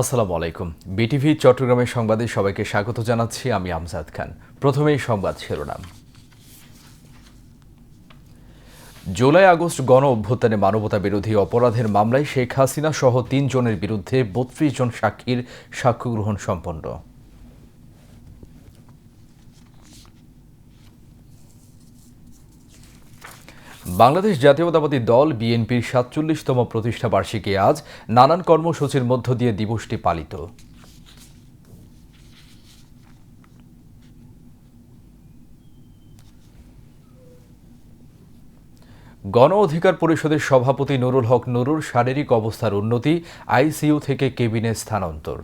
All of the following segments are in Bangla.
আসসালামু আলাইকুম। বিটিভি চট্টগ্রামের সংবাদে সবাইকে স্বাগত জানাচ্ছি, আমি আমজাদ খান। প্রথমেই সংবাদ শিরোনাম। জুলাই আগস্ট গণ অভ্যুত্থানে মানবতা বিরোধী অপরাধের মামলায় শেখ হাসিনা সহ তিনজনের বিরুদ্ধে বত্রিশ জন সাক্ষীর সাক্ষ্য গ্রহণ সম্পন্ন। বাংলাদেশ জাতীয়তাবাদী দল বিএনপির সাতচল্লিশতম প্রতিষ্ঠা বার্ষিকী আজ নানান কর্মসূচির মধ্য দিয়ে দিবসটি পালিত। গণ অধিকার পরিষদের সভাপতি নুরুল হক নুরুর শারীরিক অবস্থার উন্নতি আইসিইউ থেকে কেবিনে স্থানান্তর।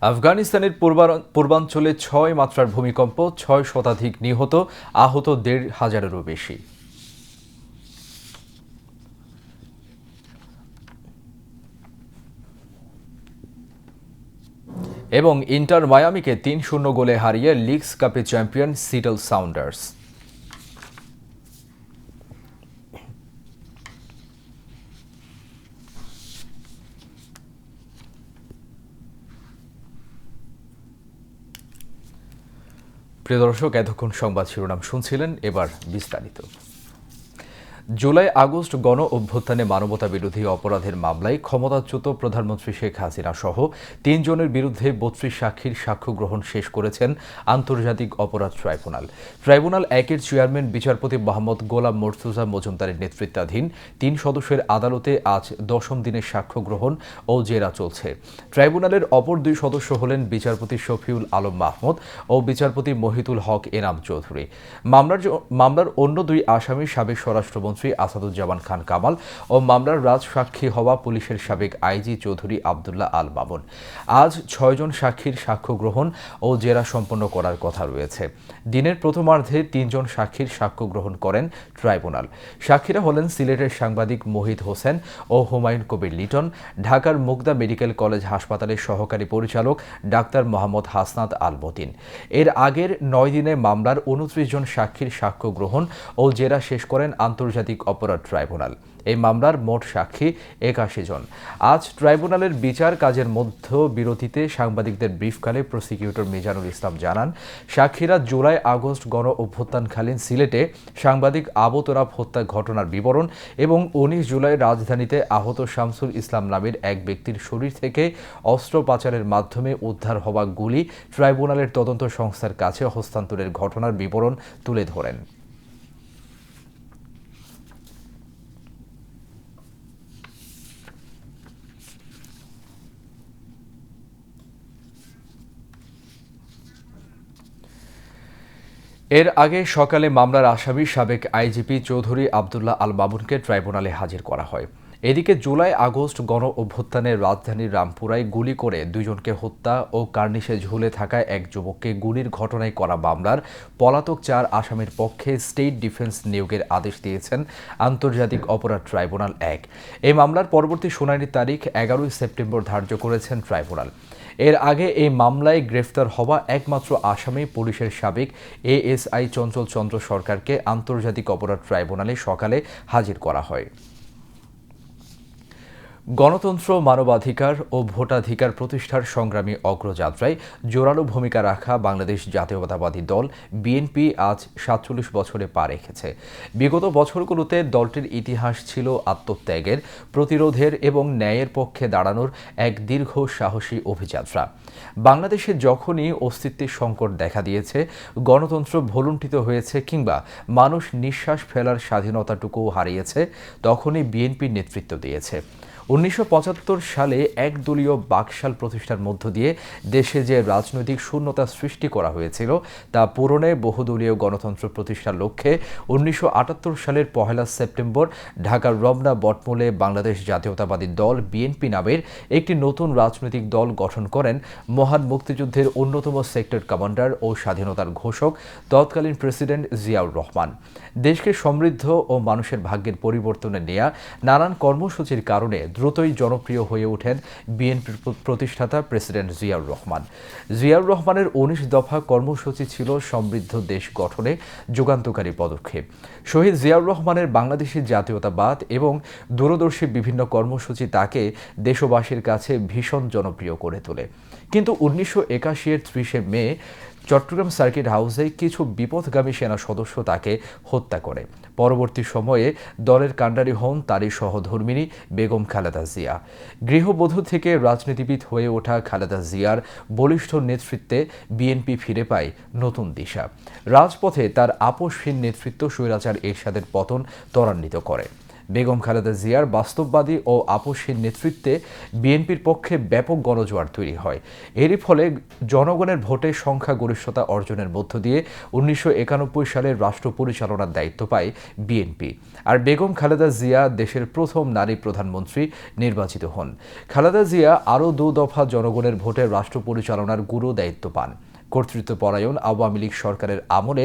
আফগানিস্তানের পূর্বা- পূর্বাঞ্চলে ছয় মাত্রার ভূমিকম্প, ছয় শতাধিক নিহত, আহত দেড় হাজারেরও বেশি। এবং ইন্টার মায়ামিকে তিন শূন্য গোলে হারিয়ে লিগস কাপে চ্যাম্পিয়ন সিটল সাউন্ডার্স। প্রিয় দর্শক এতক্ষণ সংবাদ শিরোনাম শুনছিলেন এবার বিস্তারিত। জুলাই আগস্ট গণ অভ্যুত্থানে মানবতা বিরোধী অপরাধের মামলায় ক্ষমতাচ্যুত প্রধানমন্ত্রী শেখ হাসিনা সহ তিনজনের বিরুদ্ধে বত্রিশ সাক্ষীর সাক্ষ্য গ্রহণ শেষ করেছেন আন্তর্জাতিক অপরাধ ট্রাইব্যুনাল। ট্রাইব্যুনাল একের চেয়ারম্যান, বিচারপতি মোহাম্মদ গোলাম মর্তুজা মজুমদারের নেতৃত্বাধীন তিন সদস্যের আদালতে আজ দশম দিনের সাক্ষ্য গ্রহণ ও জেরা চলছে। ট্রাইব্যুনালের অপর দুই সদস্য হলেন বিচারপতি শফিউল আলম মাহমুদ ও বিচারপতি মহিতুল হক এনাম চৌধুরী। মামলার মামলার অন্য দুই আসামি সাবেক স্বরাষ্ট্রমন্ত্রী আসাদুজ্জামান খান কামাল ও মামলার রাজ সাক্ষী হওয়া পুলিশের সাবেক আইজি চৌধুরী আবদুল্লাহ আল মামুন। আজ ছয়জন সাক্ষীর সাক্ষ্য গ্রহণ ও জেরা সম্পন্ন করার কথা রয়েছে। দিনের প্রথমার্ধে তিনজন সাক্ষীর সাক্ষ্য গ্রহণ করেন ট্রাইব্যুনাল। সাক্ষীরা হলেন সিলেটের সাংবাদিক মোহিত হোসেন ও হুমায়ুন কবির লিটন, ঢাকার মুগদা মেডিকেল কলেজ হাসপাতালের সহকারী পরিচালক ডাক্তার মোহাম্মদ হাসনাত আল মতিন। এর আগের নয় দিনে মামলার উনত্রিশ জন সাক্ষীর সাক্ষ্য গ্রহণ ও জেরা শেষ করেন আন্তর্জাতিক অপরাধ ট্রাইব্যুনাল। এই মামলার মোট সাক্ষী একাশি জন। আজ ট্রাইব্যুনালের বিচার কাজের মধ্য বিরতিতে সাংবাদিকদের ব্রিফকালে প্রসিকিউটর মিজানুল ইসলাম জানান, সাক্ষীরা জুলাই আগস্ট গণ অভ্যুত্থানকালীন সিলেটে সাংবাদিক আবু হত্যা ঘটনার বিবরণ এবং উনিশ জুলাই রাজধানীতে আহত শামসুল ইসলাম নামের এক ব্যক্তির শরীর থেকে অস্ত্র পাচারের মাধ্যমে উদ্ধার হওয়া গুলি ট্রাইব্যুনালের তদন্ত সংস্থার কাছে হস্তান্তরের ঘটনার বিবরণ তুলে ধরেন। এর আগে সকালে মামলার আসামি সাবেক আইজিপি চৌধুরী আবদুল্লাহ আল মামুনকে ট্রাইব্যুনালে হাজির করা হয়। এদিকে জুলাই আগস্ট গণ অভ্যুত্থানের রাজধানীর রামপুরায় গুলি করে দুজনকে হত্যা ও কার্নিশে ঝুলে থাকা এক যুবককে গুলির ঘটনায় করা মামলার পলাতক চার আসামির পক্ষে স্টেট ডিফেন্স নিয়োগের আদেশ দিয়েছেন আন্তর্জাতিক অপরাধ ট্রাইব্যুনাল এক। এই মামলার পরবর্তী শুনানির তারিখ এগারোই সেপ্টেম্বর ধার্য করেছেন ট্রাইব্যুনাল। এর আগে এই মামলায় গ্রেফতার হওয়া একমাত্র আসামি পুলিশের সাবেক এএসআই চঞ্চল চন্দ্র সরকারকে আন্তর্জাতিক অপরাধ ট্রাইব্যুনালে সকালে হাজির করা হয়। গণতন্ত্র, মানবাধিকার ও ভোটাধিকার প্রতিষ্ঠার সংগ্রামী অগ্রযাত্রায় জোরালো ভূমিকা রাখা বাংলাদেশ জাতীয়তাবাদী দল বিএনপি আজ সাতচল্লিশ বছরে পা রেখেছে। বিগত বছরগুলোতে দলটির ইতিহাস ছিল আত্মত্যাগের, প্রতিরোধের এবং ন্যায়ের পক্ষে দাঁড়ানোর এক দীর্ঘ সাহসী অভিযাত্রা। বাংলাদেশে যখনই অস্তিত্বের সংকট দেখা দিয়েছে, গণতন্ত্র ভলুণ্ঠিত হয়েছে কিংবা মানুষ নিঃশ্বাস ফেলার স্বাধীনতাটুকুও হারিয়েছে, তখনই বিএনপির নেতৃত্ব দিয়েছে। উনিশশো পঁচাত্তর সালে একদলীয় বাকশাল প্রতিষ্ঠার মধ্য দিয়ে দেশে যে রাজনৈতিক শূন্যতা সৃষ্টি করা হয়েছিল, তা পূরণে বহুদলীয় গণতন্ত্র প্রতিষ্ঠার লক্ষ্যে উনিশশো আটাত্তর সালের পহেলা সেপ্টেম্বর ঢাকার রমনা বটমূলে বাংলাদেশ জাতীয়তাবাদী দল বিএনপি নামের একটি নতুন রাজনৈতিক দল গঠন করেন মহান মুক্তিযুদ্ধের অন্যতম সেক্টর কমান্ডার ও স্বাধীনতার ঘোষক তৎকালীন প্রেসিডেন্ট জিয়াউর রহমান। দেশকে সমৃদ্ধ ও মানুষের ভাগ্যের পরিবর্তনে নেয়া নানান কর্মসূচির কারণে দ্রুতই জনপ্রিয় হয়ে ওঠেন বিএনপির প্রতিষ্ঠাতা প্রেসিডেন্ট জিয়াউর রহমান। জিয়াউর রহমানের উনিশ দফা কর্মসূচি ছিল সমৃদ্ধ দেশ গঠনে যুগান্তকারী পদক্ষেপ। শহীদ জিয়াউর রহমানের বাংলাদেশি জাতীয়তাবাদ এবং দূরদর্শী বিভিন্ন কর্মসূচি তাকে দেশবাসীর কাছে ভীষণ জনপ্রিয় করে তোলে। কিন্তু উনিশশো একাশি এর ত্রিশে মে চট্টগ্রাম সার্কিট হাউসে কিছু বিপথগামী সেনা সদস্য তাকে হত্যা করে। পরবর্তী সময়ে দলের কাণ্ডারি হন তারই সহধর্মিনী বেগম খালেদা জিয়া। গৃহবধূ থেকে রাজনীতিবিদ হয়ে ওঠা খালেদা জিয়ার বলিষ্ঠ নেতৃত্বে বিএনপি ফিরে পায় নতুন দিশা। রাজপথে তার আপোষহীন নেতৃত্ব স্বৈরাচার এরশাদের পতন ত্বরান্বিত করে। বেগম খালেদা জিয়ার বাস্তববাদী ও আপোষহীন নেতৃত্বে বিএনপির পক্ষে ব্যাপক গণজোয়ার তৈরি হয়। এরই ফলে জনগণের ভোটে সংখ্যাগরিষ্ঠতা অর্জনের মধ্য দিয়ে উনিশশো একানব্বই সালে রাষ্ট্র পরিচালনার দায়িত্ব পায় বিএনপি। আর বেগম খালেদা জিয়া দেশের প্রথম নারী প্রধানমন্ত্রী নির্বাচিত হন। খালেদা জিয়া আরও দু দফা জনগণের ভোটে রাষ্ট্র পরিচালনার গুরু দায়িত্ব পান। কর্তৃত্বপরায়ণ আওয়ামী লীগ সরকারের আমলে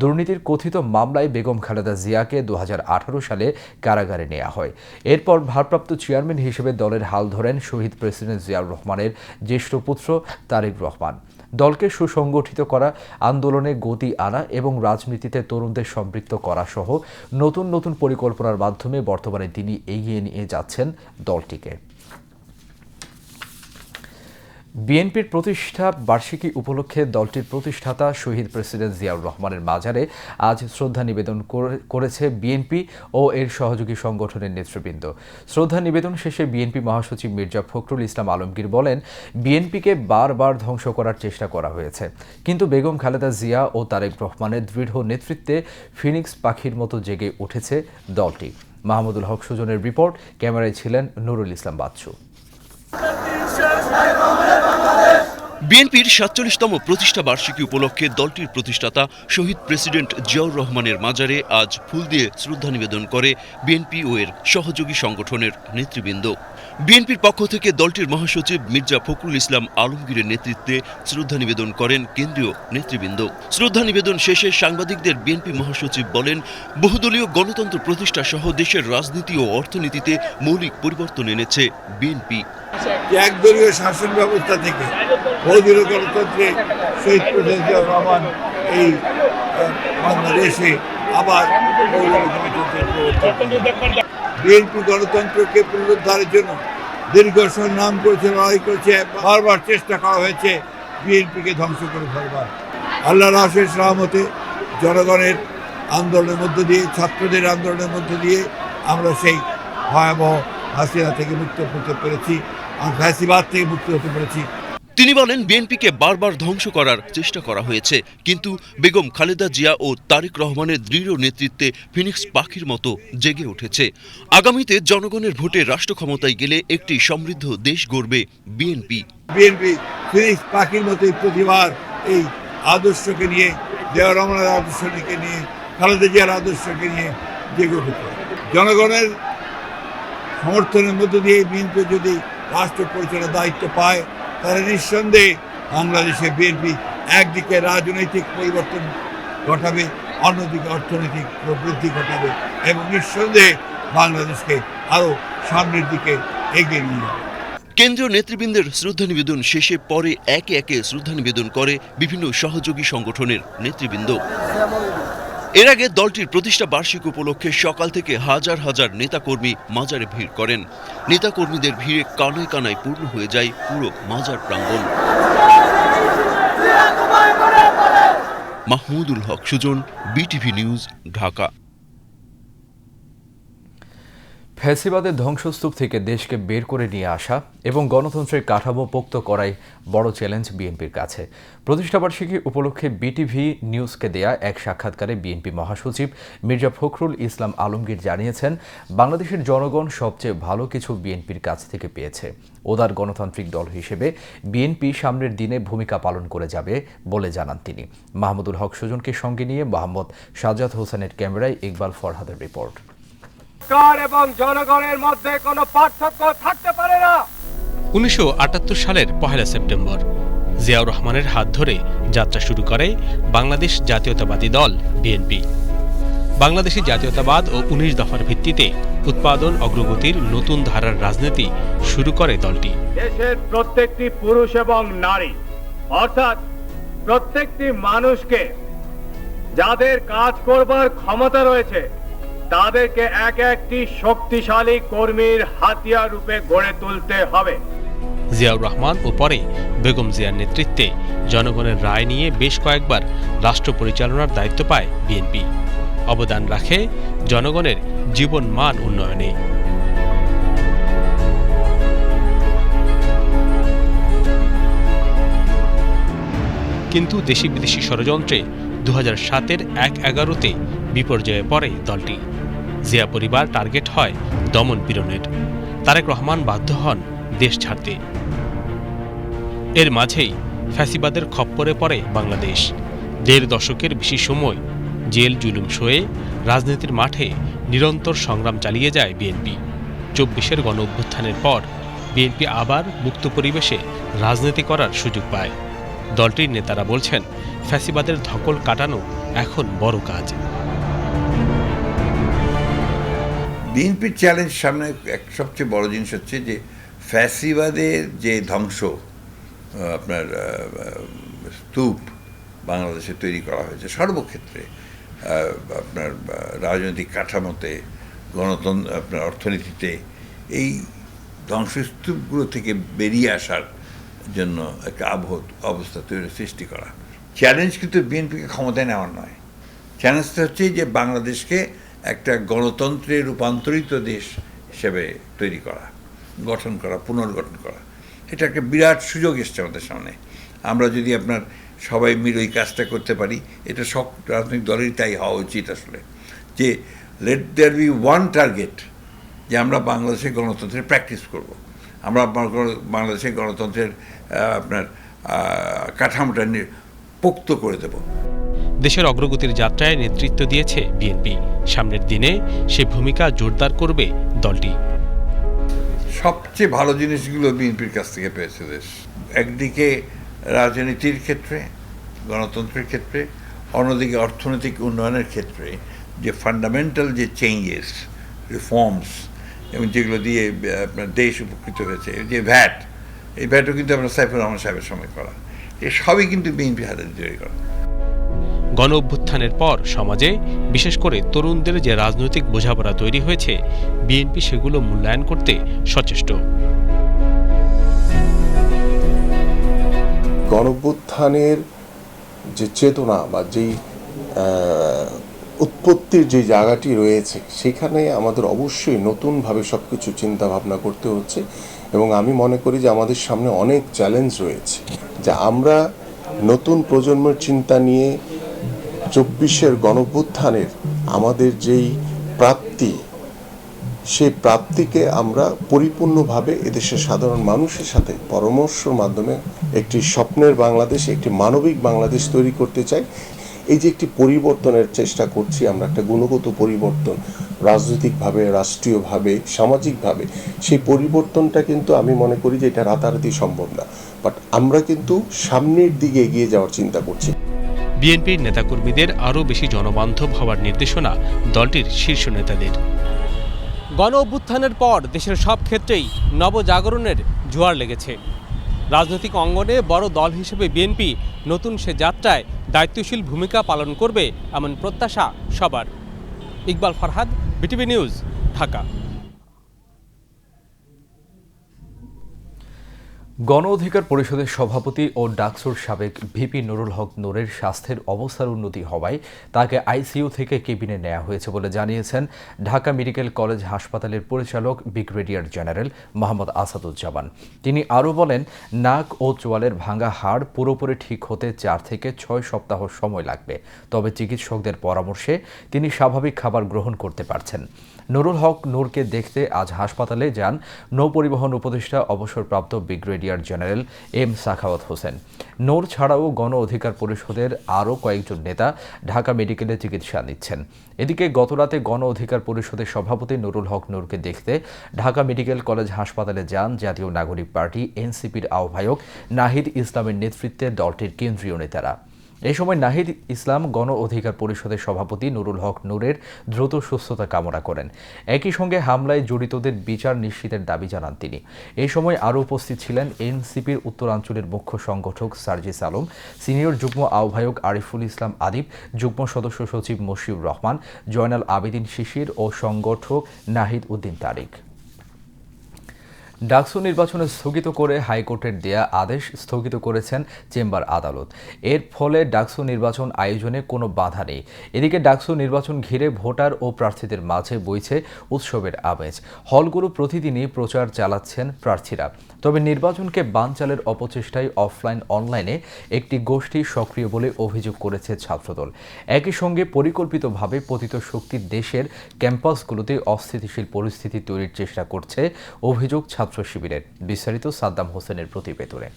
দুর্নীতির কথিত মামলায় বেগম খালেদা জিয়াকে দু হাজার আঠারো সালে কারাগারে নেওয়া হয়। এরপর ভারপ্রাপ্ত চেয়ারম্যান হিসেবে দলের হাল ধরেন শহীদ প্রেসিডেন্ট জিয়াউর রহমানের জ্যেষ্ঠ পুত্র তারেক রহমান। দলকে সুসংগঠিত করা, আন্দোলনে গতি আনা এবং রাজনীতিতে তরুণদের সম্পৃক্ত করা সহ নতুন নতুন পরিকল্পনার মাধ্যমে বর্তমানে তিনি এগিয়ে নিয়ে যাচ্ছেন দলটিকে। বিএনপির প্রতিষ্ঠা বার্ষিকী উপলক্ষে দলটির প্রতিষ্ঠাতা শহীদ প্রেসিডেন্ট জিয়াউর রহমানের মাজারে আজ শ্রদ্ধা নিবেদন করে- করেছে বিএনপি ও এর সহযোগী সংগঠনের নেতৃবৃন্দ। শ্রদ্ধা নিবেদন শেষে বিএনপি মহাসচিব মির্জা ফখরুল ইসলাম আলমগীর বলেন, বিএনপিকে বারবার ধ্বংস করার চেষ্টা করা হয়েছে। কিন্তু বেগম খালেদা জিয়া ও তারেক রহমানের দৃঢ় নেতৃত্বে ফিনিক্স পাখির মতো জেগে উঠেছে দলটি। মাহমুদুল হক সুজনের রিপোর্ট, ক্যামেরায় ছিলেন নুরুল ইসলাম বাচ্চু। বিএনপির সাতচল্লিশতম প্রতিষ্ঠা বার্ষিকী উপলক্ষে দলটির প্রতিষ্ঠাতা শহীদ প্রেসিডেন্ট জিয়াউর রহমানের মাজারে আজ ফুল দিয়ে শ্রদ্ধা নিবেদন করে বিএনপি ও এর সহযোগী সংগঠনের নেতৃবৃন্দ। বিএনপির পক্ষ থেকে দলটির মহাসচিব মির্জা ফখরুল ইসলাম আলমগীরের নেতৃত্বে শ্রদ্ধা নিবেদন করেন কেন্দ্রীয় নেতৃবৃন্দ। শ্রদ্ধা নিবেদন শেষে সাংবাদিকদের বিএনপি মহাসচিব বলেন, বহুদলীয় গণতন্ত্র প্রতিষ্ঠা সহ দেশের রাজনীতি ও অর্থনীতিতে মৌলিক পরিবর্তন এনেছে বিএনপি। একদলীয় শাসন ব্যবস্থা থেকে বহুদলীয় গণতন্ত্রে শহীদ রহমান এই বাংলাদেশে আবার। বিএনপি গণতন্ত্রকে পুনরুদ্ধারের জন্য দীর্ঘ সংগ্রাম করেছে, লড়াই করেছে, বারবার চেষ্টা করা হয়েছে বিএনপিকে ধ্বংস করে ফেলবার আল্লাহর আশেষ রহমতে জনগণের আন্দোলনের মধ্য দিয়ে, ছাত্রদের আন্দোলনের মধ্য দিয়ে আমরা সেই ভয়াবহ হাসিনা থেকে মুক্ত হতে পেরেছি আর ফ্যাসিবাদ থেকে মুক্ত হতে পেরেছি তিনি বলেন, বিএনপিকে বারবার ধ্বংস করার চেষ্টা করা হয়েছে, কিন্তু বেগম খালেদা জিয়া ও তারেক রহমানের দৃঢ় নেতৃত্বে ফিনিক্স পাখির মতো জেগে উঠেছে। আগামীতে জনগণের ভোটে রাষ্ট্র ক্ষমতায় গেলে একটি সমৃদ্ধ দেশ গড়বে বিএনপি। বিএনপি ফিনিক্স পাখির মতোই প্রতিবার এই আদর্শকে নিয়ে, দেওয়া রমনার আদর্শকে নিয়ে, খালেদা জিয়ার আদর্শকে নিয়ে জেগে উঠেছে। জনগণের সমর্থনের মধ্য দিয়ে বিএনপি যদি রাষ্ট্র পরিচালনার দায়িত্ব পায় তাহলে নিঃসন্দেহে বাংলাদেশে বিএনপি একদিকে রাজনৈতিক পরিবর্তন ঘটাবে, অন্যদিকে অর্থনৈতিক প্রবৃদ্ধি ঘটাবে এবং নিঃসন্দেহে বাংলাদেশকে আরও সামনের দিকে এগিয়ে নিয়ে যাবে। কেন্দ্রীয় নেতৃবৃন্দের শ্রদ্ধা নিবেদন শেষে পরে একে একে শ্রদ্ধা নিবেদন করে বিভিন্ন সহযোগী সংগঠনের নেতৃবৃন্দ। এর আগে দলটির প্রতিষ্ঠা বার্ষিক উপলক্ষে সকাল থেকে হাজার হাজার নেতাকর্মী মাজারে ভিড় করেন। নেতাকর্মীদের ভিড়ে কানায় কানায় পূর্ণ হয়ে যায় পুরো মাজার প্রাঙ্গণ। Mahmudul Haque Sujan, BTV news, Dhaka. ফ্যাসিবাদের ধ্বংসস্তূপ থেকে দেশকে বের করে নিয়ে আসা এবং গণতন্ত্রের কাঠামো পোক্ত করাই বড় চ্যালেঞ্জ বিএনপির কাছে। প্রতিষ্ঠাবার্ষিকী উপলক্ষে বিটিভি নিউজকে দেয়া এক সাক্ষাৎকারে বিএনপি মহাসচিব মির্জা ফখরুল ইসলাম আলমগীর জানিয়েছেন, বাংলাদেশের জনগণ সবচেয়ে ভালো কিছু বিএনপির কাছ থেকে পেয়েছে। ওদার গণতান্ত্রিক দল হিসেবে বিএনপি সামনের দিনে ভূমিকা পালন করে যাবে বলে জানান তিনি। মাহমুদুল হক সুজনকে সঙ্গে নিয়ে মোহাম্মদ সাজাদ হোসেনের ক্যামেরায় ইকবাল ফরহাদের রিপোর্ট। সরকার এবং জনগণের মধ্যে কোনো পার্থক্য থাকতে পারে না। উনিশশো সালের পহেলা সেপ্টেম্বর জিয়াউর রহমানের হাত ধরে যাত্রা শুরু করে বাংলাদেশ জাতীয়তাবাদী দল বিএনপি। বাংলাদেশি জাতীয়তাবাদ ও উনিশ দফার ভিত্তিতে উৎপাদন অগ্রগতির নতুন ধারার রাজনীতি শুরু করে দলটি। দেশের প্রত্যেকটি পুরুষ এবং নারী অর্থাৎ প্রত্যেকটি মানুষকে যাদের কাজ করবার ক্ষমতা রয়েছে তাদেরকে এক একটি শক্তিশালী কর্মীর হাতিয়ার রূপে গড়ে তুলতে হবে। জিয়াউর রহমান ও পরে বেগম জিয়ার নেতৃত্বে জনগণের রায় নিয়ে বেশ কয়েকবার রাষ্ট্র পরিচালনার দায়িত্ব পায় বিএনপি। অবদান রাখে জনগণের জীবন মান উন্নয়নে। কিন্তু দেশি বিদেশি ষড়যন্ত্রে দু হাজার সাতের এক এগারোতে বিপর্যয়ে পড়ে দলটি। জিয়া পরিবার টার্গেট হয় দমন পীড়নের। তারেক রহমান বাধ্য হন দেশ ছাড়তে। এর মাঝেই ফ্যাসিবাদের খপ্পরে পড়ে বাংলাদেশ। দেড় দশকের বেশি সময় জেল জুলুম সয়ে রাজনীতির মাঠে নিরন্তর সংগ্রাম চালিয়ে যায় বিএনপি। চব্বিশের গণ অভ্যুত্থানের পর বিএনপি আবার মুক্ত পরিবেশে রাজনীতি করার সুযোগ পায়। দলটির নেতারা বলছেন, ফ্যাসিবাদের ধকল কাটানো এখন বড় কাজ। বিএনপির চ্যালেঞ্জ সামনে এক সবচেয়ে বড় জিনিস হচ্ছে যে, ফ্যাসিবাদের যে ধ্বংস আপনার স্তূপ বাংলাদেশে তৈরি করা হয়েছে, সর্বক্ষেত্রে আপনার রাজনৈতিক কাঠামোতে গণতন্ত্র আপনার অর্থনীতিতে, এই ধ্বংসস্তূপগুলো থেকে বেরিয়ে আসার জন্য একটা আবহ অবস্থা তৈরি, সৃষ্টি করা। চ্যালেঞ্জ কিন্তু বিএনপিকে ক্ষমতায় নেওয়ার নয়। চ্যালেঞ্জটা হচ্ছে যে, বাংলাদেশকে একটা গণতন্ত্রে রূপান্তরিত দেশ হিসেবে তৈরি করা, গঠন করা, পুনর্গঠন করা। এটা একটা বিরাট সুযোগ এসছে আমাদের সামনে। আমরা যদি আপনার সবাই মিলে ওই কাজটা করতে পারি, এটা সব রাজনৈতিক দলেরই তাই হওয়া উচিত আসলে। যে let there be one target যে আমরা বাংলাদেশে গণতন্ত্রের প্র্যাকটিস করব। আমরা বাং- বাংলাদেশের গণতন্ত্রের আপনার কাঠামোটা নি- পোক্ত করে দেবো। দেশের অগ্রগতির যাত্রায় নেতৃত্ব দিয়েছে বিএনপি। সামনের দিনে সে ভূমিকা জোরদার করবে দলটি। সবচেয়ে ভালো জিনিসগুলো বিএনপির কাছ থেকে পেয়েছে দেশ। একদিকে রাজনীতির ক্ষেত্রে, গণতন্ত্রের ক্ষেত্রে, অন্যদিকে অর্থনৈতিক উন্নয়নের ক্ষেত্রে যে ফান্ডামেন্টাল যে চেঞ্জেস রিফর্মস এবং যেগুলো দিয়ে আপনার দেশ উপকৃত হয়েছে যে ভ্যাট এই ভ্যাটও কিন্তু আপনার সাইফুর রহমান সাহেবের সময় করা। এ সবই কিন্তু বিএনপি হাতে তৈরি করা। গণ অভ্যুত্থানের পর সমাজে, বিশেষ করে তরুণদের যে রাজনৈতিক বোঝাপড়া তৈরি হয়েছে, বিএনপি সেগুলো মূল্যায়ন করতে সচেষ্ট। গণভ্যুত্থানের যে চেতনা বা যেই উৎপত্তির যে জায়গাটি রয়েছে, সেখানে আমাদের অবশ্যই নতুনভাবে সব কিছু চিন্তাভাবনা করতে হচ্ছে এবং আমি মনে করি যে আমাদের সামনে অনেক চ্যালেঞ্জ রয়েছে। যে আমরা নতুন প্রজন্মের চিন্তা নিয়ে চব্বিশের গণভ্যুত্থানের আমাদের যেই প্রাপ্তি, সেই প্রাপ্তিকে আমরা পরিপূর্ণভাবে এদেশের সাধারণ মানুষের সাথে পরামর্শের মাধ্যমে একটি স্বপ্নের বাংলাদেশ, একটি মানবিক বাংলাদেশ তৈরি করতে চাই। এই যে একটি পরিবর্তনের চেষ্টা করছি আমরা, একটা গুণগত পরিবর্তন, রাজনৈতিকভাবে, রাষ্ট্রীয়ভাবে, সামাজিকভাবে, সেই পরিবর্তনটা কিন্তু আমি মনে করি যে এটা রাতারাতি সম্ভব না। বাট আমরা কিন্তু সামনের দিকে এগিয়ে যাওয়ার চিন্তা করছি। বিএনপির নেতাকর্মীদের আরও বেশি জনবান্ধব হওয়ার নির্দেশনা দলটির শীর্ষ নেতাদের। গণ অভ্যুত্থানের পর দেশের সব ক্ষেত্রেই নবজাগরণের জোয়ার লেগেছে। রাজনৈতিক অঙ্গনে বড় দল হিসেবে বিএনপি নতুন সে যাত্রায় দায়িত্বশীল ভূমিকা পালন করবে এমন প্রত্যাশা সবার। Iqbal Farhad, BTV news, Dhaka. গণ অধিকার পরিষদের সভাপতি ও ডাকসুর সাবেক ভিপি নুরুল হক নূরের স্বাস্থ্যের অবস্থার উন্নতি হওয়ায় তাকে আইসিইউ থেকে কেবিনে নেওয়া হয়েছে বলে জানিয়েছেন ঢাকা মেডিকেল কলেজ হাসপাতালের পরিচালক ব্রিগেডিয়ার জেনারেল মোহাম্মদ আসাদুজ্জামান। তিনি আরও বলেন, নাক ও চোয়ালের ভাঙা হাড় পুরোপুরি ঠিক হতে চার থেকে ছয় সপ্তাহ সময় লাগবে। তবে চিকিৎসকদের পরামর্শে তিনি স্বাভাবিক খাবার গ্রহণ করতে পারছেন। নুরুল হক নূরকে দেখতে আজ হাসপাতালে যান। নৌপরিবহন উপদেষ্টা অবসরপ্রাপ্ত brigadier general M Sakhawat Hossain. নোর ছাড়াও গণ অধিকার পরিষদের আরও কয়েকজন নেতা ঢাকা মেডিকেলে চিকিৎসা নিচ্ছেন। এদিকে গতরাতে গণ অধিকার পরিষদের সভাপতি নুরুল হক নূরকে দেখতে ঢাকা মেডিকেল কলেজ হাসপাতালে যান জাতীয় নাগরিক পার্টি, এনসিপির আহ্বায়ক নাহিদ ইসলামের নেতৃত্বে দলটির কেন্দ্রীয় নেতারা। এই সময় নাহিদ ইসলাম গণ অধিকার পরিষদের সভাপতি নুরুল হক নূরের দ্রুত সুস্থতা কামনা করেন। একই সঙ্গে হামলায় জড়িতদের বিচার নিশ্চিতের দাবি জানান তিনি। এই সময় আরও উপস্থিত ছিলেন এনসিপির উত্তরাঞ্চলের মুখ্য সংগঠক সার্জিস আলম, সিনিয়র যুগ্ম আহ্বায়ক আরিফুল ইসলাম আদিব, যুগ্ম সদস্য সচিব মশিউর রহমান, জয়নাল আবেদিন শিশির ও সংগঠক নাহিদ উদ্দিন তারিক। ডাকসু নির্বাচনে স্থগিত করে হাইকোর্টের দেয়া আদেশ স্থগিত করেছেন চেম্বার আদালত। এর ফলে ডাকসু নির্বাচন আয়োজনে কোনো বাধা নেই। এদিকে ডাকসু নির্বাচন ঘিরে ভোটার ও প্রার্থীদের মাঝে বইছে উৎসবের আমেজ। হলগুলো প্রতিদিনই প্রচার চালাচ্ছেন প্রার্থীরা। তবে নির্বাচনকে বানচালের অপচেষ্টায় অফলাইন, অনলাইনে একটি গোষ্ঠী সক্রিয় বলে অভিযোগ করেছে ছাত্রদল। একই সঙ্গে পরিকল্পিতভাবে পতিত শক্তির দেশের ক্যাম্পাসগুলোতে অস্থিতিশীল পরিস্থিতি তৈরির চেষ্টা করছে, অভিযোগ ছাত্র শিবিরের বিস্তারিত সাদ্দাম হোসেনের প্রতিবেদনে।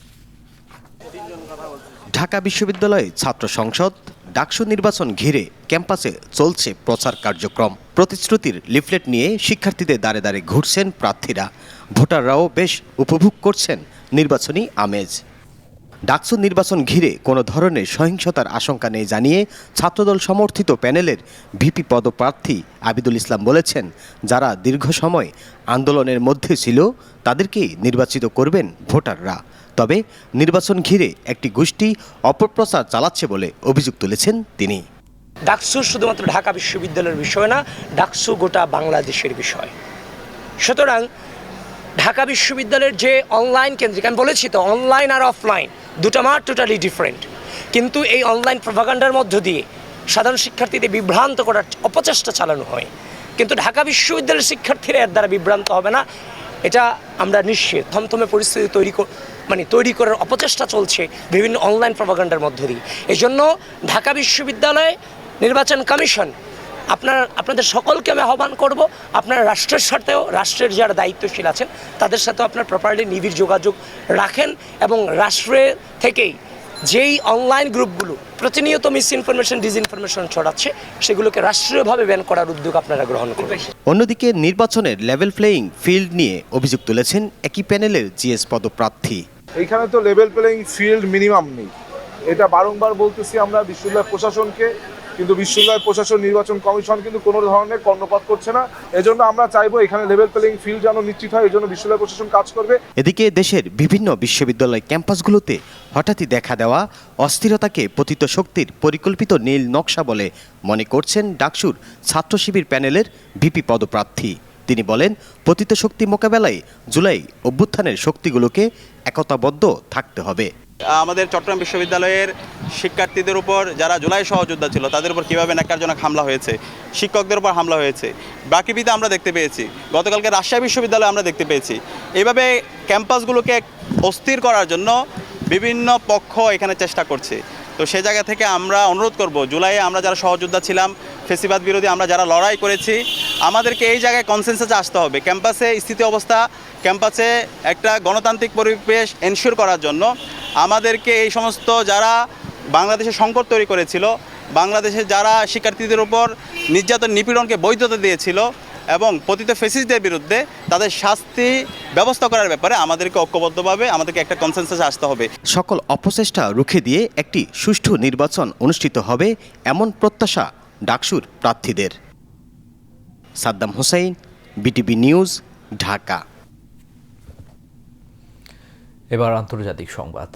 ঢাকা বিশ্ববিদ্যালয়ে ছাত্র সংসদ, ডাকসু নির্বাচন ঘিরে ক্যাম্পাসে চলছে প্রচার কার্যক্রম। প্রতিশ্রুতির লিফলেট নিয়ে শিক্ষার্থীদের দাঁড়ে দাঁড়ে ঘুরছেন প্রার্থীরা। ভোটাররাও বেশ উপভোগ করছেন নির্বাচনী আমেজ। ডাকসু নির্বাচন ঘিরে কোনো ধরনের সহিংসতার আশঙ্কা নেই জানিয়ে ছাত্রদল সমর্থিত প্যানেলের ভিপি পদপ্রার্থী আবিদুল ইসলাম বলেছেন, যারা দীর্ঘ সময় আন্দোলনের মধ্যে ছিল, তাদেরকেই নির্বাচিত করবেন ভোটাররা। তবে নির্বাচন ঘিরে একটি গোষ্ঠী অপপ্রচার চালাচ্ছে বলে অভিযোগ তুলেছেন তিনি। ডাকসু শুধুমাত্র ঢাকা বিশ্ববিদ্যালয়ের বিষয় না, ডাকসু গোটা বাংলাদেশের বিষয়। সুতরাং ঢাকা বিশ্ববিদ্যালয়ের যে অনলাইন কেন্দ্রিক, আমি বলেছি তো অনলাইন আর অফলাইন দুটো মার টোটালি ডিফারেন্ট কিন্তু এই অনলাইন প্রভাকাণ্ডার মধ্য দিয়ে সাধারণ শিক্ষার্থীদের বিভ্রান্ত করার অপচেষ্টা চালানো হয়। কিন্তু ঢাকা বিশ্ববিদ্যালয়ের শিক্ষার্থীরা এর দ্বারা বিভ্রান্ত হবে না। এটা আমরা নিশ্চিত। থমথমে পরিস্থিতি তৈরি মানে তৈরি করার অপচেষ্টা চলছে বিভিন্ন অনলাইন প্রভাকাণ্ডার মধ্য দিয়ে। এই জন্য ঢাকা বিশ্ববিদ্যালয়ে নির্বাচন কমিশন আপনার আপনাদের সকলকে আমি আহ্বান করব আপনারা রাষ্ট্রের সাথেও রাষ্ট্রের যারা দায়িত্বশীল আছেন তাদের সাথেও আপনার প্রপারলি নিবিড় যোগাযোগ রাখেন এবং রাষ্ট্রের থেকেই যেই অনলাইন গ্রুপগুলো প্রতিনিয়ত মিস ইনফরমেশন ডিসইনফরমেশন ছড়াচ্ছে সেগুলোকে রাষ্ট্রীয়ভাবে ব্যান করার উদ্যোগ আপনারা গ্রহণ করবেন অন্যদিকে নির্বাচনের লেভেল প্লেয়িং ফিল্ড নিয়ে অভিযোগ তুলেছেন একই প্যানেলের জিএস পদপ্রার্থী। এখানে তো লেভেল প্লেইং ফিল্ড মিনিমাম নেই। এটা বারংবার বলতেছি আমরা বিশ্ববিদ্যালয় প্রশাসনকে কিন্তু বিশ্ববিদ্যালয় প্রশাসন, নির্বাচন কমিশন কিন্তু কোনো ধরনের কর্ণপাত করছে না। এজন্য আমরা চাইব এখানে লেভেল প্লেইং ফিল্ড যেন নিশ্চিত হয় এই জন্য বিশ্ববিদ্যালয় প্রশাসন কাজ করবে। এদিকে দেশের বিভিন্ন বিশ্ববিদ্যালয় ক্যাম্পাসগুলোতে হঠাৎই দেখা দেওয়া অস্থিরতাকে পতিত শক্তির পরিকল্পিত নীল নকশা বলে মনে করছেন ডাকসুর ছাত্র শিবির প্যানেলের ভিপি পদপ্রার্থী। তিনি বলেন, পতিত শক্তি মোকাবেলায় জুলাই অভ্যুত্থানের শক্তিগুলোকে একতাবদ্ধ থাকতে হবে। আমাদের চট্টগ্রাম বিশ্ববিদ্যালয়ের শিক্ষার্থীদের উপর যারা জুলাই সহযোদ্ধা ছিল, তাদের উপর কীভাবে ন্যাক্কারজনক হামলা হয়েছে, শিক্ষকদের উপর হামলা হয়েছে বাকিবিতে আমরা দেখতে পেয়েছি। গতকালকে রাজশাহী বিশ্ববিদ্যালয়ে আমরা দেখতে পেয়েছি। এইভাবে ক্যাম্পাসগুলোকে অস্থির করার জন্য বিভিন্ন পক্ষ এখানে চেষ্টা করছে। তো সে জায়গা থেকে আমরা অনুরোধ করব, জুলাইয়ে আমরা যারা সহযোদ্ধা ছিলাম ফেসিবাদ বিরোধী আমরা যারা লড়াই করেছি, আমাদেরকে এই জায়গায় কনসেন্সাসে আসতে হবে। ক্যাম্পাসে স্থিতি অবস্থা ক্যাম্পাসে একটা গণতান্ত্রিক পরিবেশ এনশিওর করার জন্য আমাদেরকে এই সমস্ত যারা বাংলাদেশে সংকট তৈরি করেছিল, বাংলাদেশে যারা শিক্ষার্থীদের উপর নির্যাতন নিপীড়নকে বৈধতা দিয়েছিল এবং পতিত ফেসিসদের বিরুদ্ধে তাদের শাস্তি ব্যবস্থা করার ব্যাপারে আমাদেরকে ঐক্যবদ্ধভাবে আমাদেরকে একটা কনসেন্সাসে আসতে হবে। সকল অপচেষ্টা রুখে দিয়ে একটি সুষ্ঠু নির্বাচন অনুষ্ঠিত হবে, এমন প্রত্যাশা ডাকসুর প্রার্থীদের। Saddam Hossain BTV news, Dhaka. এবার আন্তর্জাতিক সংবাদ।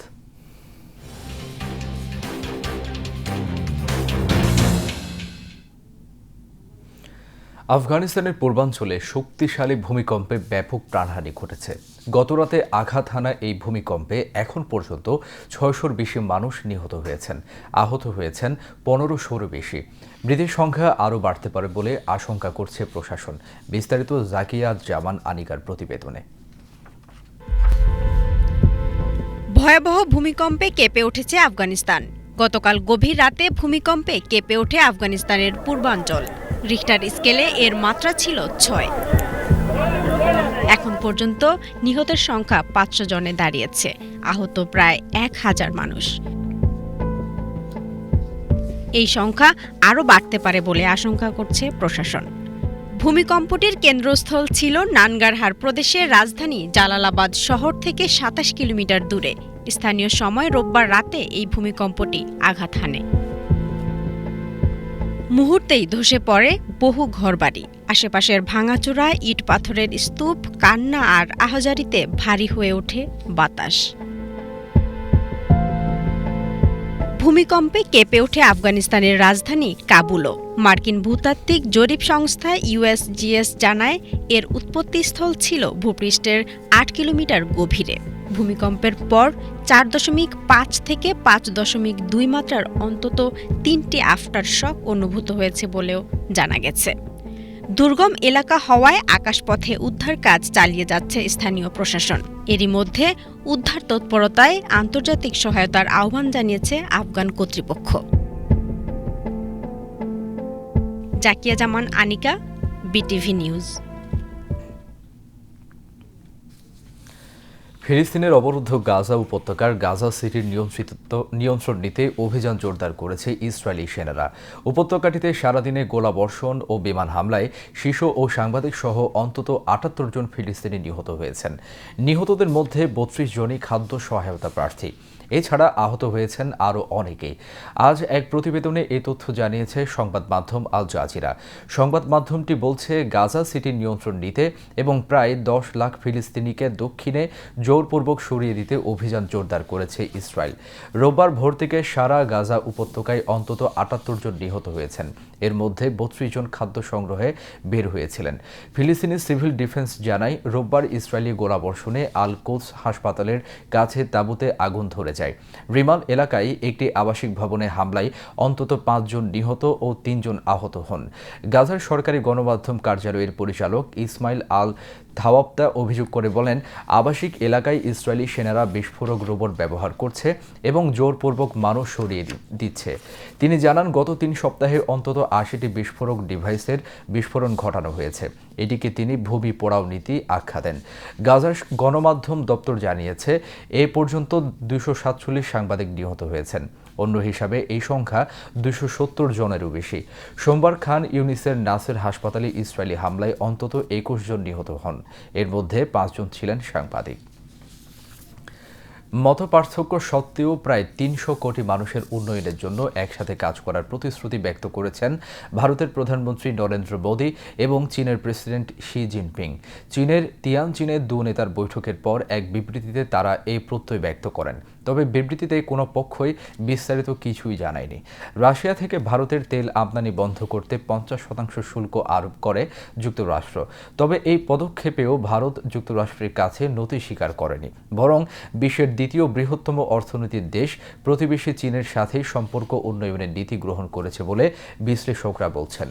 আফগানিস্তানের পূর্বাঞ্চলে শক্তিশালী ভূমিকম্পে ব্যাপক প্রাণহানি ঘটেছে। গতরাতে আঘাত হানা এই ভূমিকম্পে এখন পর্যন্ত ছয়শোর বেশি মানুষ নিহত হয়েছেন। আহত হয়েছেন পনেরোশোর বেশি। মৃতের সংখ্যা আরও বাড়তে পারে বলে আশঙ্কা করছে প্রশাসন। বিস্তারিত জাকিয়া জামান আনিকার প্রতিবেদনে। ভয়াবহ ভূমিকম্পে কেঁপে উঠেছে আফগানিস্তান। গতকাল গভীর রাতে ভূমিকম্পে কেঁপে ওঠে আফগানিস্তানের পূর্বাঞ্চল। রিখটার স্কেলে এর মাত্রা ছিল ছয়। এখন পর্যন্ত নিহতের সংখ্যা পাঁচশো জনে দাঁড়িয়েছে। আহত প্রায় এক হাজার মানুষ। এই সংখ্যা আরও বাড়তে পারে বলে আশঙ্কা করছে প্রশাসন। ভূমিকম্পটির কেন্দ্রস্থল ছিল নানগারহার প্রদেশের রাজধানী জালালাবাদ শহর থেকে সাতাশ কিলোমিটার দূরে। স্থানীয় সময় রোববার রাতে এই ভূমিকম্পটি আঘাত হানে। মুহূর্তেই ধসে পড়ে বহু ঘরবাড়ি। আশেপাশের ভাঙাচোরা ইট পাথরের স্তূপ, কান্না আর আহাজারিতে ভারী হয়ে ওঠে বাতাস। ভূমিকম্পে কেঁপে ওঠে আফগানিস্তানের রাজধানী কাবুলও। মার্কিন ভূতাত্ত্বিক জরিপ সংস্থা ইউএসজিএস জানায়, এর উৎপত্তিস্থল ছিল ভূপৃষ্ঠের আট কিলোমিটার গভীরে। ভূমিকম্পের পর চার দশমিক পাঁচ থেকে পাঁচ দশমিক দুই মাত্রার অন্তত তিনটি আফটার শক অনুভূত হয়েছে বলেও জানা গেছে। দুর্গম এলাকা হওয়ায় আকাশপথে উদ্ধার কাজ চালিয়ে যাচ্ছে স্থানীয় প্রশাসন। এরই মধ্যে উদ্ধার তৎপরতায় আন্তর্জাতিক সহায়তার আহ্বান জানিয়েছে আফগান কর্তৃপক্ষ। Zakia Zaman, Anika, BTV news. ফিলিস্তিনের অবরুদ্ধ গাজা উপত্যকার গাজা সিটির নিয়ন্ত্রিত নিয়ন্ত্রণ নিতে অভিযান জোরদার করেছে ইসরায়েলি সেনারা। উপত্যকাটিতে সারাদিনে গোলাবর্ষণ ও বিমান হামলায় শিশু ও সাংবাদিক সহ অন্তত আটাত্তর জন ফিলিস্তিনি নিহত হয়েছেন। নিহতদের মধ্যে বত্রিশ জনই খাদ্য সহায়তা প্রার্থী। এছাড়া আহত হয়েছেন আরও অনেকেই আজ এক প্রতিবেদনে এই তথ্য জানিয়েছে সংবাদ মাধ্যম আল জাজিরা। সংবাদ মাধ্যমটি বলছে, গাজা সিটির নিয়ন্ত্রণ নিতে এবং প্রায় দশ লাখ ফিলিস্তিনিকে দক্ষিণে জোরপূর্বক সরিয়ে দিতে অভিযান জোরদার করেছে ইসরায়েল। রোববার ভোর থেকে সারা গাজা উপত্যকায় অন্তত আটাত্তর জন নিহত হয়েছেন। এর মধ্যে বত্রিশ জন খাদ্য সংগ্রহে বের হয়েছিলেন। ফিলিস্তিনি সিভিল ডিফেন্স জানায়, রোববার ইসরায়েলি গোলাবর্ষণে আল কোস হাসপাতালের কাছে তাঁবুতে আগুন ধরে যায়। রিমাল এলাকায় একটি আবাসিক ভবনে হামলায় অন্তত পাঁচজন নিহত ও তিনজন আহত হন। গাজার সরকারি গণমাধ্যম কার্যালয়ের পরিচালক ইসমাইল আল ধাওয়াপ্তা অভিযোগ করে বলেন, আবাসিক এলাকায় ইসরায়েলি সেনারা বিস্ফোরক রোবট ব্যবহার করছে এবং জোরপূর্বক মানুষ সরিয়ে দিচ্ছে। তিনি জানান, গত তিন সপ্তাহে অন্তত আশিটি বিস্ফোরক ডিভাইসের বিস্ফোরণ ঘটানো হয়েছে। এটিকে তিনি ভূমি পোড়াও নীতি আখ্যা দেন। গাজার গণমাধ্যম দপ্তর জানিয়েছে, এ পর্যন্ত দুশো সাতচল্লিশ সাংবাদিক নিহত হয়েছেন। অন্য হিসাবে, এই সংখ্যা দুশো সত্তর জনেরও বেশি। সোমবার খান ইউনিসের নাসের হাসপাতালে ইসরায়েলি হামলায় অন্তত একুশ জন নিহত হন। এর মধ্যে পাঁচজন ছিলেন সাংবাদিক। মত পার্থক্য সত্ত্বেও প্রায় তিনশো কোটি মানুষের উন্নয়নের জন্য একসাথে কাজ করার প্রতিশ্রুতি ব্যক্ত করেছেন ভারতের প্রধানমন্ত্রী নরেন্দ্র মোদী এবং চীনের প্রেসিডেন্ট শি জিনপিং। চীনের তিয়ানচিনে দু নেতার বৈঠকের পর এক বিবৃতিতে তারা এই প্রত্যয় ব্যক্ত করেন। তবে বিবৃতিতে কোনো পক্ষই বিস্তারিত কিছুই জানায়নি। রাশিয়া থেকে ভারতের তেল আমদানি বন্ধ করতে পঞ্চাশ শতাংশ শুল্ক আরোপ করে যুক্তরাষ্ট্র। তবে এই পদক্ষেপেও ভারত যুক্তরাষ্ট্রের কাছে নতি স্বীকার করেনি। বরং বিশ্বের দ্বিতীয় বৃহত্তম অর্থনীতির দেশ, প্রতিবেশী চীনের সাথেই সম্পর্ক উন্নয়নের নীতি গ্রহণ করেছে বলে বিশ্লেষকরা বলছেন।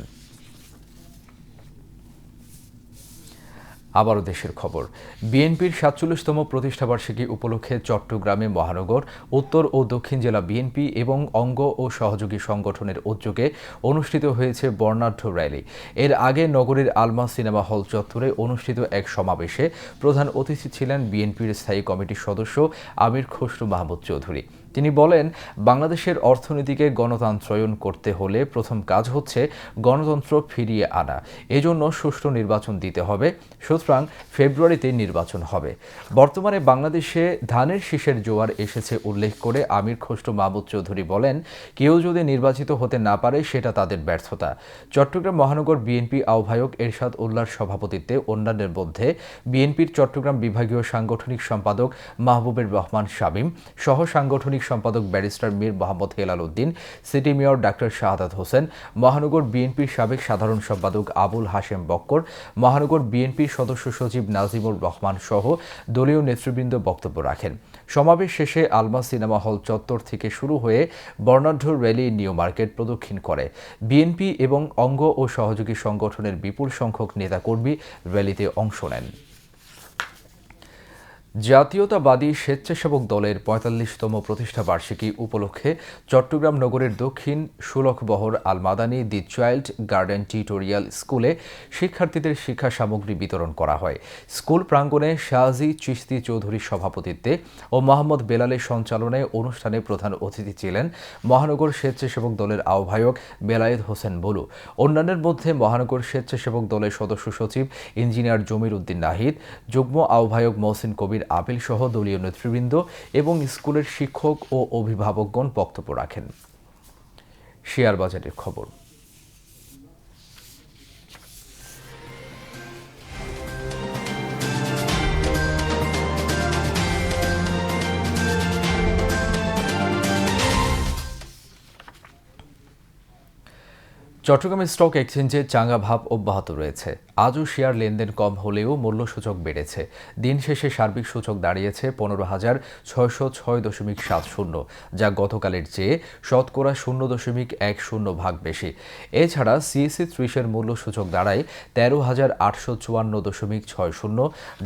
আবারও দেশের খবর। বিএনপির সাতচল্লিশতম প্রতিষ্ঠাবার্ষিকী উপলক্ষে চট্টগ্রামে মহানগর, উত্তর ও দক্ষিণ জেলা বিএনপি এবং অঙ্গ ও সহযোগী সংগঠনের উদ্যোগে অনুষ্ঠিত হয়েছে বর্ণাঢ্য র্যালি। এর আগে নগরীর আলমা সিনেমা হল চত্বরে অনুষ্ঠিত এক সমাবেশে প্রধান অতিথি ছিলেন বিএনপির স্থায়ী কমিটির সদস্য আমির খসরু মাহমুদ চৌধুরী। তিনি বলেন, বাংলাদেশের অর্থনীতিকে গণতন্ত্রায়ন করতে হলে প্রথম কাজ হচ্ছে গণতন্ত্র ফিরিয়ে আনা। এজন্য সুষ্ঠু নির্বাচন দিতে হবে। সুতরাং ফেব্রুয়ারিতে নির্বাচন হবে। বর্তমানে বাংলাদেশে ধানের শীষের জোয়ার এসেছে উল্লেখ করে আমির খসরু মাহমুদ চৌধুরী বলেন, কেউ যদি নির্বাচিত হতে না পারে সেটা তাদের ব্যর্থতা। চট্টগ্রাম মহানগর বিএনপি আহ্বায়ক এরশাদ উল্লাহর সভাপতিত্বে অন্যান্যের মধ্যে বিএনপির চট্টগ্রাম বিভাগীয় সাংগঠনিক সম্পাদক মাহবুবের রহমান শামীম সহ সাংগঠনিক সম্পাদক barrister Mir Mohammad Helal Uddin, city mayor doctor Shahadat Hossain, মহানগর বিএনপির সাবেক সাধারণ সম্পাদক আবুল হাশেম বক্কর, মহানগর বিএনপির সদস্য সচিব নাজিমুর রহমান সহ দলীয় নেতৃবৃন্দ বক্তব্য রাখেন। সমাবেশ শেষে আলমা সিনেমা হল চত্বর থেকে শুরু হয়ে বর্ণাঢ্য র্যালি নিউ মার্কেট প্রদক্ষিণ করে। বিএনপি এবং অঙ্গ ও সহযোগী সংগঠনের বিপুল সংখ্যক নেতাকর্মী র্যালিতে অংশ নেন। জাতীয়তাবাদী স্বেচ্ছাসেবক দলের পঁয়তাল্লিশতম প্রতিষ্ঠা বার্ষিকী উপলক্ষে চট্টগ্রাম নগরের দক্ষিণ Sulakbahar Almadani the child garden tutorial স্কুলে শিক্ষার্থীদের শিক্ষা সামগ্রী বিতরণ করা হয়। স্কুল প্রাঙ্গণে শাহজি চিস্তি চৌধুরীর সভাপতিত্বে ও মোহাম্মদ বেলালের সঞ্চালনায় অনুষ্ঠানে প্রধান অতিথি ছিলেন মহানগর স্বেচ্ছাসেবক দলের আহ্বায়ক বেলায়েত হোসেন বলু। অন্যান্যের মধ্যে মহানগর স্বেচ্ছাসেবক দলের সদস্য সচিব ইঞ্জিনিয়ার জমির উদ্দিন নাহিদ, যুগ্ম আহ্বায়ক মহসিন কবির আমির আপিল সহ দলীয় নেতৃবৃন্দ এবং স্কুলের শিক্ষক ও অভিভাবকগণ বক্তব্য রাখেন। শেয়ার বাজারের খবর। চট্টগ্রাম স্টক এক্সচেঞ্জে চাঙ্গা ভাব অব্যাহত রয়েছে। আজও শেয়ার লেনদেন কম হলেও মূল্য সূচক বেড়েছে। দিন শেষে সার্বিক সূচক দাঁড়িয়েছে পনেরো হাজার ছয়শো ছয় দশমিক সাত শূন্য, যা গতকালের চেয়ে শতকরা শূন্য দশমিক এক শূন্য ভাগ বেশি। এছাড়া সিএসি ত্রিশের মূল্য সূচক দাঁড়ায় তেরো হাজার আটশো চুয়ান্ন দশমিক ছয় শূন্য,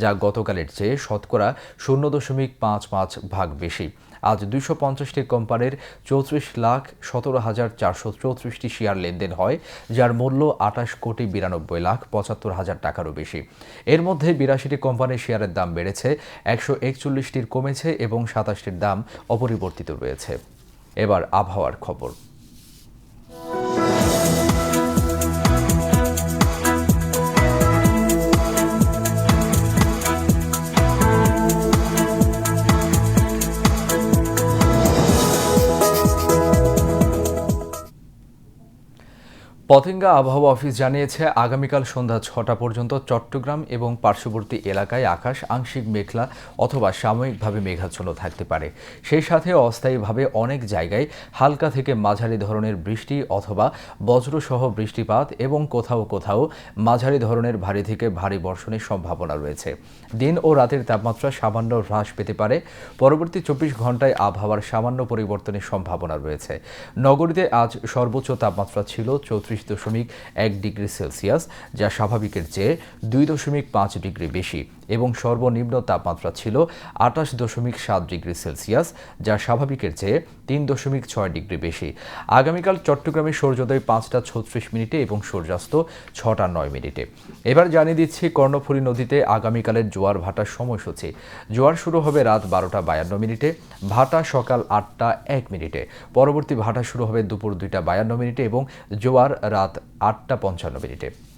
যা গতকালের চেয়ে শতকরা শূন্য দশমিক পাঁচ পাঁচ ভাগ বেশি। আজ দুশো পঞ্চাশটি কোম্পানির চৌত্রিশ লাখ সতেরো হাজার চারশো চৌত্রিশটি শেয়ার লেনদেন হয়, যার মূল্য আঠাশ কোটি বিরানব্বই লাখ পঁচাত্তর হাজার টাকারও বেশি। এর মধ্যে বিরাশিটি কোম্পানির শেয়ারের দাম বেড়েছে, একশো একচল্লিশটির কমেছে এবং সাতাশটির দাম অপরিবর্তিত রয়েছে। এবার আবহাওয়ার খবর। পতেঙ্গা আবহাওয়া অফিস জানিয়েছে, আগামীকাল সন্ধ্যা ছটা পর্যন্ত চট্টগ্রাম এবং পার্শ্ববর্তী এলাকায় আকাশ আংশিক মেঘলা অথবা সাময়িকভাবে মেঘাচ্ছন্ন থাকতে পারে। সেই সাথে অস্থায়ীভাবে অনেক জায়গায় হালকা থেকে মাঝারি ধরনের বৃষ্টি অথবা বজ্রসহ বৃষ্টিপাত এবং কোথাও কোথাও মাঝারি ধরনের ভারী থেকে ভারী বর্ষণের সম্ভাবনা রয়েছে। দিন ও রাতের তাপমাত্রা সামান্য হ্রাস পেতে পারে। পরবর্তী চব্বিশ ঘন্টায় আবহাওয়ার সামান্য পরিবর্তনের সম্ভাবনা রয়েছে। নগরীতে আজ সর্বোচ্চ তাপমাত্রা ছিল চৌত্রিশ দশমিক এক ডিগ্রি সেলসিয়াস যা স্বাভাবিকের চেয়ে দুই দশমিক পাঁচ ডিগ্রি বেশি। এবং সর্বনিম্ন তাপমাত্রা ছিল আটাশ দশমিক সাত ডিগ্রি সেলসিয়াস, যা স্বাভাবিকের চেয়ে তিন দশমিক ছয় ডিগ্রি বেশি। আগামীকাল চট্টগ্রামে সূর্যোদয় পাঁচটা ছত্রিশ মিনিটে এবং সূর্যাস্ত ছটা নয় মিনিটে। এবার জানিয়ে দিচ্ছি কর্ণফুলী নদীতে আগামীকালের জোয়ার ভাটার সময়সূচি। জোয়ার শুরু হবে রাত বারোটা বায়ান্ন মিনিটে, ভাটা সকাল আটটা এক মিনিটে। পরবর্তী ভাটা শুরু হবে দুপুর দুইটা বায়ান্ন মিনিটে এবং জোয়ার রাত আটটা পঞ্চান্ন মিনিটে।